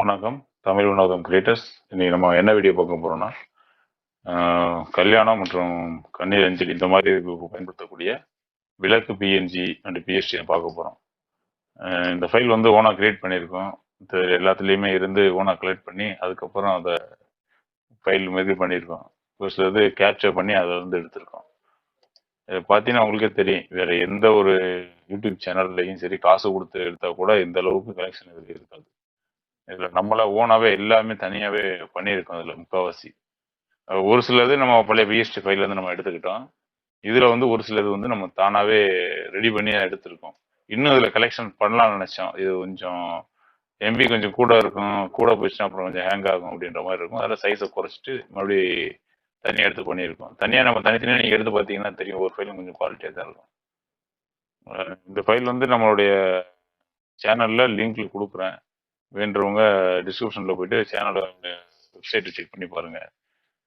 வணக்கம். தமிழ் உணவகம் கிரியேட்டர்ஸ் இன்னைக்கு நம்ம என்ன வீடியோ பார்க்க போறோம்னா கல்யாணம் மற்றும் கண்ணீர் அஞ்சலி இந்த மாதிரி பயன்படுத்தக்கூடிய விளக்கு பிஎன்ஜி அண்ட் பிஎஸ்டி பார்க்க போறோம். இந்த ஃபைல் வந்து ஓனா கிரியேட் பண்ணியிருக்கோம். எல்லாத்துலேயுமே இருந்து ஓனா கலெக்ட் பண்ணி அதுக்கப்புறம் அதை ஃபைல் மாதிரி பண்ணியிருக்கோம். ஒரு சிலது கேப்சர் பண்ணி அதை வந்து எடுத்திருக்கோம். இதை பார்த்தீங்கன்னா உங்களுக்கே தெரியும். வேற எந்த ஒரு யூடியூப் சேனல்லையும் சரி காசு கொடுத்து எடுத்தால் கூட இந்த அளவுக்கு கலெக்ஷன் இதில் இருக்காது. இதில் நம்மள ஓனாவே எல்லாமே தனியாகவே பண்ணியிருக்கோம் இதில் முக்கால்வாசி ஒரு சிலது நம்ம பழைய பிஎஸ்டி ஃபைல இருந்து நம்ம எடுத்துக்கிட்டோம். இதில் வந்து ஒரு சிலது வந்து நம்ம தானாகவே ரெடி பண்ணி எடுத்திருக்கோம். இன்னும் இதில் கலெக்ஷன் பண்ணலாம்னு நினச்சோம். இது கொஞ்சம் எம்பி கொஞ்சம் கூட இருக்கும் கூட போயிடுச்சுன்னா அப்புறம் கொஞ்சம் ஹேங் ஆகும் அப்படின்ற மாதிரி இருக்கும். அதில் சைஸை குறைச்சிட்டு மறுபடியும் தனியாக எடுத்து பண்ணியிருக்கோம். தனியாக நம்ம தனித்தனியாக நீங்கள் எடுத்து பார்த்தீங்கன்னா தெரியும் ஒரு ஃபைலும் கொஞ்சம் குவாலிட்டியாக தான் இருக்கும். இந்த ஃபைல் வந்து நம்மளுடைய சேனலில் லிங்க்ல கொடுக்குறேன். வேண்டவங்க டிஸ்கிரிப்ஷனில் போயிட்டு சேனலோட வெப்சைட்டை செக் பண்ணி பாருங்கள்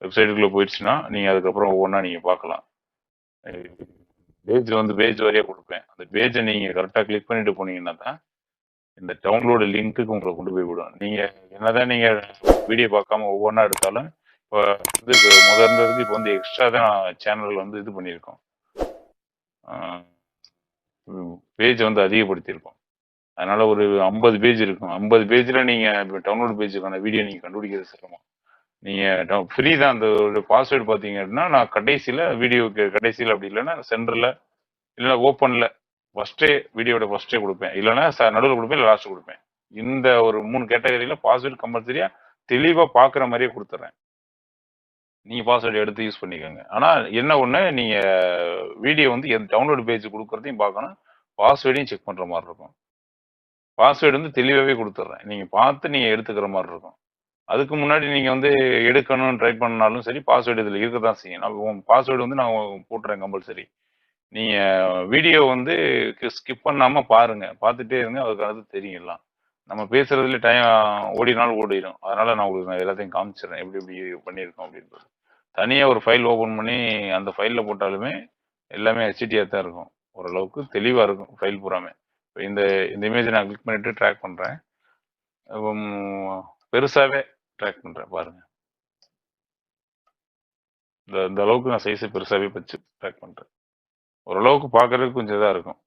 வெப்சைட்டுக்குள்ளே போயிடுச்சுன்னா நீங்கள் அதுக்கப்புறம் ஒவ்வொன்றா நீங்கள் பார்க்கலாம். பேஜில் வந்து பேஜ் வரையாக கொடுப்பேன். அந்த பேஜை நீங்கள் கரெக்டாக கிளிக் பண்ணிட்டு போனீங்கன்னா தான் இந்த டவுன்லோடு லிங்க்குக்கு உங்களை கொண்டு போய் விடும். நீங்கள் என்னதான் நீங்கள் வீடியோ பார்க்காம ஒவ்வொன்றா எடுத்தாலும் இப்போ வந்து முதல் இருந்ததுக்கு இப்போ வந்து எக்ஸ்ட்ரா தான் சேனல் வந்து இது பண்ணியிருக்கோம். பேஜை வந்து அதிகப்படுத்தியிருக்கோம். அதனால ஒரு ஐம்பது பேஜ் இருக்கும். ஐம்பது பேஜில் நீங்கள் டவுன்லோட் பேஜுக்கான வீடியோ நீங்கள் கண்டுபிடிக்கிறது சிரமம். நீங்கள் ஃப்ரீ தான். அந்த ஒரு பாஸ்வேர்டு பார்த்தீங்க அப்படின்னா நான் கடைசியில் வீடியோக்கு கடைசியில் அப்படி இல்லைன்னா சென்டரில் இல்லைன்னா ஓப்பனில் ஃபஸ்ட்டே வீடியோட ஃபஸ்ட்டே கொடுப்பேன். இல்லைன்னா நடுவில் கொடுப்பேன் இல்லை லாஸ்ட் கொடுப்பேன். இந்த ஒரு மூணு கேட்டகரியில் பாஸ்வேர்டு கம்பல்சரியாக தெளிவாக பார்க்குற மாதிரியே கொடுத்துட்றேன் நீங்கள் பாஸ்வேர்டு எடுத்து யூஸ் பண்ணிக்கோங்க. ஆனால் என்ன ஒன்று நீங்கள் வீடியோ வந்து எந்த டவுன்லோட் பேஜ் கொடுக்குறதையும் பார்க்கணும். பாஸ்வேர்டையும் செக் பண்ணுற மாதிரி இருக்கும். பாஸ்வேர்டு வந்து தெளிவாகவே கொடுத்துட்றேன் நீங்கள் பார்த்து நீங்கள் எடுத்துக்கிற மாதிரி இருக்கும். அதுக்கு முன்னாடி நீங்கள் வந்து எடுக்கணும்னு ட்ரை பண்ணாலும் சரி பாஸ்வேர்டு இதில் இருக்க தான் செய்யும். நான் பாஸ்வேர்டு வந்து நான் போட்டுறேன் கம்பல்சரி நீங்கள் வீடியோ வந்து ஸ்கிப் பண்ணாமல் பாருங்கள் பார்த்துட்டே இருங்க அதுக்கு அடுத்து நம்ம பேசுகிறதுல டைம் ஓடினாலும் ஓடிடும் அதனால் நான் உங்களுக்கு நான் எல்லாத்தையும் காமிச்சிடுறேன். எப்படி எப்படி பண்ணியிருக்கோம் அப்படின்றது. தனியாக ஒரு ஃபைல் ஓப்பன் பண்ணி அந்த ஃபைலில் போட்டாலுமே எல்லாமே ஹெச்டியாக தான் இருக்கும். ஓரளவுக்கு தெளிவாக இருக்கும் ஃபைல் பூராமே. இந்த இந்த இமேஜை நான் கிளிக் பண்ணிட்டு ட்ராக் பண்ணுறேன் பெருசாகவே ட்ராக் பண்ணுறேன் பாருங்கள் இந்த இந்த அளவுக்கு நான் சைஸை பெருசாகவே வச்சு ட்ராக் பண்ணுறேன் ஓரளவுக்கு பார்க்குறதுக்கு கொஞ்சம் இதாக இருக்கும்.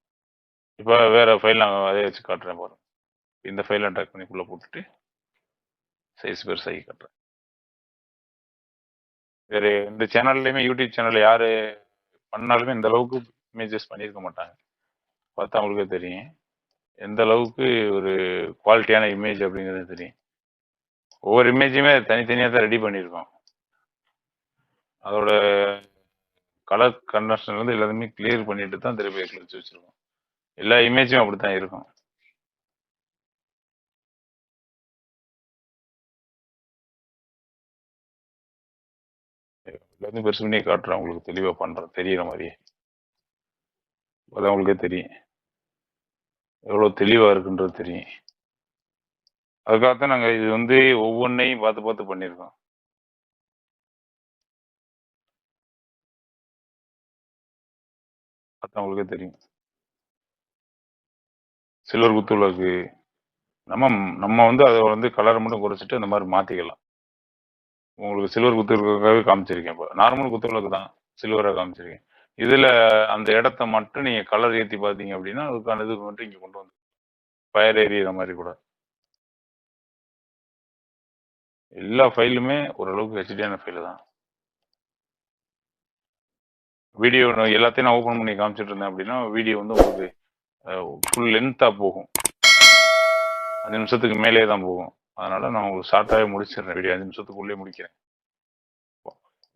இப்போ வேறு ஃபைல் நான் அதே வச்சு காட்டுறேன் பாருங்கள் இந்த ஃபைலை ட்ராக் பண்ணி உள்ளே போட்டுட்டு சைஸ் பெருசாகி காட்டுறேன். வேறு இந்த சேனல்லையுமே யூடியூப் சேனல் யார் பண்ணாலுமே இந்த அளவுக்கு இமேஜஸ் பண்ணியிருக்க மாட்டாங்க. பார்த்தா அவங்களுக்கே தெரியும். எந்த அளவுக்கு ஒரு குவாலிட்டியான இமேஜ் அப்படிங்கிறது தெரியும். ஒவ்வொரு இமேஜுமே தனித்தனியாக தான் ரெடி பண்ணியிருக்கோம் அதோட கலர் கன்வர்ஷன் வந்து எல்லாத்தையுமே கிளியர் பண்ணிட்டு தான் திருப்பி கிழிச்சு வச்சிருக்கோம். எல்லா இமேஜும் அப்படித்தான் இருக்கும். எல்லாத்தையும் பெருசு பண்ணி காட்டுறேன். உங்களுக்கு தெளிவாக பண்ணுறேன் தெரியிற மாதிரியே. அதான் உங்களுக்கே தெரியும். எவ்வளோ தெளிவாக இருக்குன்றது தெரியும். அதுக்காகத்தான் நாங்கள் இது வந்து ஒவ்வொன்றையும் பார்த்து பார்த்து பண்ணியிருக்கோம். அதான் உங்களுக்கே தெரியும். சில்வர் குத்துவிளக்கு நம்ம நம்ம வந்து அதை வந்து கலரை மட்டும் குறைச்சிட்டு அந்த மாதிரி மாற்றிக்கலாம் உங்களுக்கு சில்வர் குத்துவிளக்காகவே காமிச்சிருக்கேன் இப்போ. நார்மல் குத்துவிளக்கு தான். சில்வராக காமிச்சிருக்கேன். இதில் அந்த இடத்த மட்டும் நீங்கள் கலர் ஏற்றி பார்த்தீங்க அப்படின்னா அதுக்கான இது மட்டும் இங்கே கொண்டு வந்து ஃபயர் எரியிற மாதிரி கூட. எல்லா ஃபைலுமே ஓரளவுக்கு ஹெச்டியான ஃபைலு தான். வீடியோ எல்லாத்தையும் நான் ஓப்பன் பண்ணி காமிச்சிட்டு இருந்தேன் அப்படின்னா வீடியோ வந்து உங்களுக்கு ஃபுல் லென்த்தாக போகும். அஞ்சு நிமிஷத்துக்கு மேலே தான் போகும். அதனால நான் உங்களுக்கு ஷார்ட்டாகவே முடிச்சிடுறேன் வீடியோ அஞ்சு நிமிஷத்துக்குள்ளே முடிக்கிறேன்.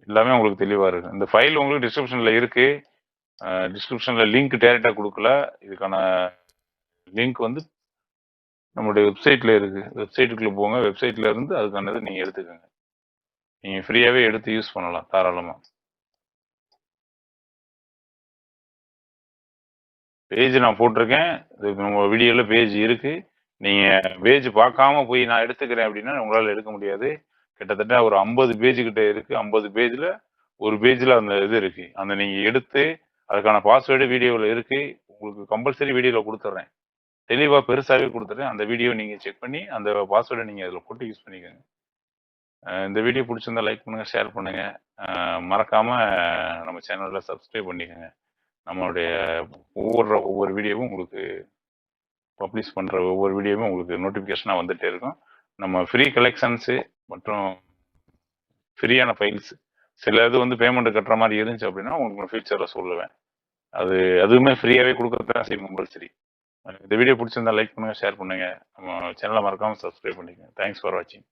எல்லாமே உங்களுக்கு தெளிவாக இருக்கு. இந்த ஃபைல் உங்களுக்கு டிஸ்கிரிப்ஷனில் இருக்கு. டிஸ்கிரிப்ஷனில் லிங்க் டேரெக்டாக கொடுக்கல. இதுக்கான லிங்க் வந்து நம்மளுடைய வெப்சைட்டில் இருக்கு. வெப்சைட்டுக்குள்ளே போங்க. வெப்சைட்ல இருந்து அதுக்கானது நீங்கள் எடுத்துக்கோங்க. நீங்கள் ஃப்ரீயாகவே எடுத்து யூஸ் பண்ணலாம் தாராளமாக பேஜ் நான் போட்டிருக்கேன். இது நம்ம வீடியோவில் பேஜ் இருக்குது நீங்கள் பேஜ் பார்க்காம போய் நான் எடுத்துக்கிறேன் அப்படின்னா உங்களால் எடுக்க முடியாது. கிட்டத்தட்ட ஒரு ஐம்பது பேஜ் கிட்ட இருக்கு. ஐம்பது பேஜில் ஒரு பேஜில் அந்த இது இருக்கு. அந்த நீங்கள் எடுத்து அதுக்கான பாஸ்வேர்டு வீடியோவில் இருக்கு. உங்களுக்கு கம்பல்சரி வீடியோவில் கொடுத்துட்றேன் தெளிவாக பெருசாகவே கொடுத்துட்றேன் அந்த வீடியோ நீங்கள் செக் பண்ணி அந்த பாஸ்வேர்டை நீங்கள் அதில் போட்டு யூஸ் பண்ணிக்கோங்க. இந்த வீடியோ பிடிச்சிருந்தா லைக் பண்ணுங்கள் ஷேர் பண்ணுங்கள் மறக்காமல் நம்ம சேனலில் சப்ஸ்கிரைப் பண்ணிக்கோங்க. நம்மளுடைய ஒவ்வொரு ஒவ்வொரு வீடியோவும் உங்களுக்கு பப்ளிஷ் பண்ணுற ஒவ்வொரு வீடியோவும் உங்களுக்கு நோட்டிஃபிகேஷனாக வந்துகிட்டே இருக்கும். நம்ம ஃப்ரீ கலெக்ஷன்ஸு மற்றும் ஃப்ரீயான ஃபைல்ஸ் சில இது வந்து பேமெண்ட் கட்டுற மாதிரி இருந்துச்சு அப்படின்னா உங்களுக்கு ஃபியூச்சரில் சொல்லுவேன். அது அதுவுமே ஃப்ரீயாகவே கொடுக்கறதான் செய்யும் சரி கம்பல்சரி இந்த வீடியோ பிடிச்சிருந்தா லைக் பண்ணுங்கள் ஷேர் பண்ணுங்கள் நம்ம சேனலை மறக்காமல் சப்ஸ்கிரைப் பண்ணிக்கோங்க. தேங்க்ஸ் ஃபார் வாட்சிங்